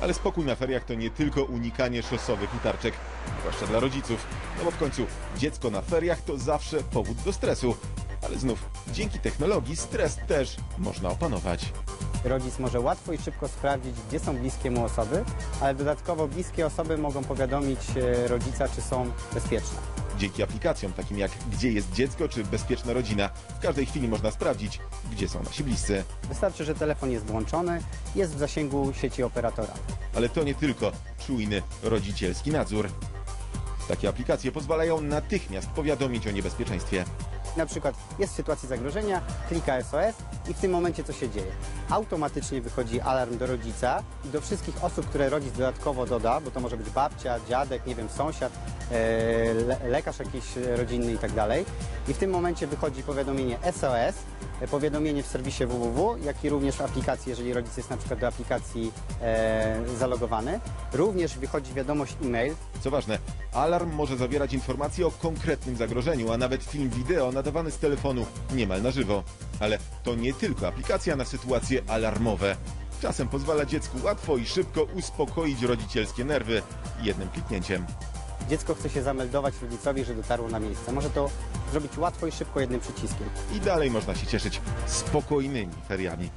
Ale spokój na feriach to nie tylko unikanie szosowych utarczek, zwłaszcza dla rodziców. No bo w końcu dziecko na feriach to zawsze powód do stresu. Ale znów, dzięki technologii stres też można opanować. Rodzic może łatwo i szybko sprawdzić, gdzie są bliskie mu osoby, ale dodatkowo bliskie osoby mogą powiadomić e, rodzica, czy są bezpieczne. Dzięki aplikacjom takim jak Gdzie jest dziecko czy Bezpieczna rodzina, w każdej chwili można sprawdzić, gdzie są nasi bliscy. Wystarczy, że telefon jest włączony, jest w zasięgu sieci operatora. Ale to nie tylko czujny rodzicielski nadzór. Takie aplikacje pozwalają natychmiast powiadomić o niebezpieczeństwie. Na przykład jest w sytuacji zagrożenia, klika SOS i w tym momencie co się dzieje? Automatycznie wychodzi alarm do rodzica i do wszystkich osób, które rodzic dodatkowo doda, bo to może być babcia, dziadek, nie wiem, sąsiad, lekarz jakiś rodzinny i tak dalej. I w tym momencie wychodzi powiadomienie SOS, e, powiadomienie w serwisie www, jak i również w aplikacji, jeżeli rodzic jest na przykład do aplikacji e, zalogowany. Również wychodzi wiadomość e-mail, Co ważne, alarm może zawierać informacje o konkretnym zagrożeniu, a nawet film wideo nadawany z telefonu niemal na żywo. Ale to nie tylko aplikacja na sytuacje alarmowe. Czasem pozwala dziecku łatwo i szybko uspokoić rodzicielskie nerwy jednym kliknięciem. Dziecko chce się zameldować rodzicowi, że dotarło na miejsce. Może to zrobić łatwo i szybko jednym przyciskiem. I dalej można się cieszyć spokojnymi feriami.